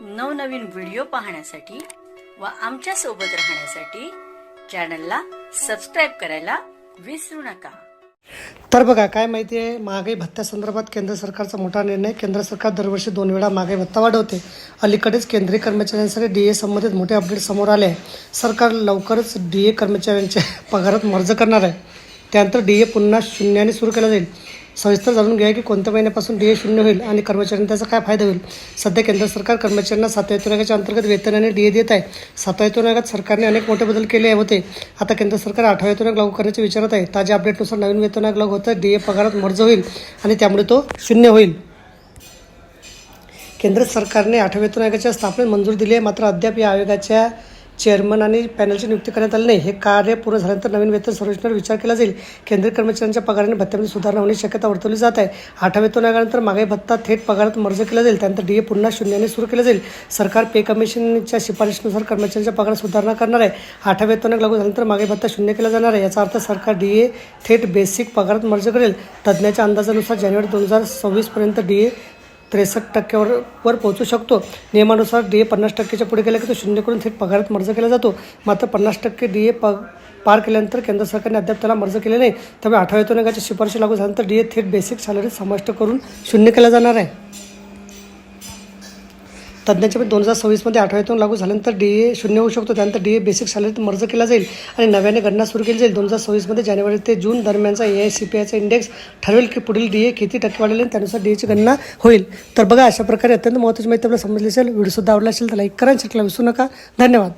नवनवीन व्हिडिओ पाहण्यासाठी व आमच्यासोबत राहण्यासाठी चॅनलला सबस्क्राईब करायला विसरू नका. तर बघा काय माहिती आहे? महागाई भत्त्यासंदर्भात केंद्र सरकारचा मोठा निर्णय. केंद्र सरकार दरवर्षी दोन वेळा महागाई भत्ता वाढवते. अलीकडेच केंद्रीय कर्मचाऱ्यांसाठी डी ए संबंधित मोठे अपडेट समोर आले आहे. सरकार लवकरच डी ए कर्मचाऱ्यांच्या पगारात मर्ज करणार आहे. त्यानंतर डी ए पुन्हा शून्याने सुरू केला जाईल. सविस्तर जाणून घ्या की कोणत्या महिन्यापासून डी ए शून्य होईल आणि कर्मचाऱ्यांना त्याचा काय फायदा होईल? सध्या केंद्र सरकार कर्मचाऱ्यांना सातव्या वेतन अंतर्गत वेतन आणि डी ए देत आहे. सातव्या वेतन आयोगात सरकारने अनेक मोठे बदल केले होते. आता केंद्र सरकार आठव्या वेतन आयोग लागू करण्याचे विचारत आहे. ताज्या अपडेटनुसार नवीन वेतन आयोग लागू होतं. डी ए पगारात मर्ज होईल आणि त्यामुळे तो शून्य होईल. केंद्र सरकारने आठव्या वेतन आयोगाच्या स्थापनेत मंजूर दिली आहे. मात्र अद्याप या आयोगाच्या चेअरमन आणि पॅनलची नियुक्ती करण्यात आली नाही. हे कार्य पूर्ण झाल्यानंतर नवीन वेतन संरचनेवर विचार केला जाईल. केंद्रीय कर्मचाऱ्यांच्या पगाराने भत्त्यामध्ये सुधारणा होण्याची शक्यता वर्तवली जात आहे. आठव्या वेतन आयोगानंतर मागे भत्ता थेट पगारात मर्ज केला जाईल. त्यानंतर डी ए पुन्हा शून्याने सुरू केलं जाईल. सरकार पे कमिशनच्या शिफारशीनुसार कर्मचाऱ्यांच्या पगारात सुधारणा करणार आहे. आठव्या वेतन लागू झाल्यानंतर मागे भत्ता शून्य केला जाणार आहे. याचा अर्थ सरकार डी ए थेट बेसिक पगारात मर्ज करेल. तज्ज्ञाच्या अंदाजानुसार जानेवारी दोन हजार सव्वीसपर्यंत डी ए त्रेसष्ट टक्क्यावर वर पोहोचू शकतो. नियमानुसार डी ए पन्नास टक्क्याच्या पुढे गेला की तो शून्य करून थेट पगारात मर्ज केला जातो. मात्र पन्नास टक्के डी ए प पार केल्यानंतर केंद्र सरकारने अद्याप त्याला मर्ज केले नाही. त्यामुळे आठव्या वेतन आयोगाच्या शिफारशी लागू झाल्यानंतर डी ए थेट बेसिक सॅलरी समाविष्ट करून शून्य केला जाणार आहे. तज्ज्ञांच्या दोन हजार सव्वीसमध्ये आठवड्यातून लागू झाल्यानंतर डी ए शून्य होऊ शकतो. त्यानंतर डी ए बेसिक सॅलरीत मर्ज केला जाईल आणि नव्याने गणना सुरू केली जाईल. दोन हजार सव्वीसमध्ये जानेवारी ते जून दरम्यानचा ए आय सी पी आयचा इंडेक्स ठरवेल की पुढील डी ए किती टक्के वाढेल आणि त्यानुसार डी एची गणना होईल. तर बघा अशा प्रकारे अत्यंत महत्त्वाची माहिती आपल्याला समजली असेल. व्हिडिओ सुद्धा आवडला असेल तर लाईक करा आणि विसरू नका. धन्यवाद.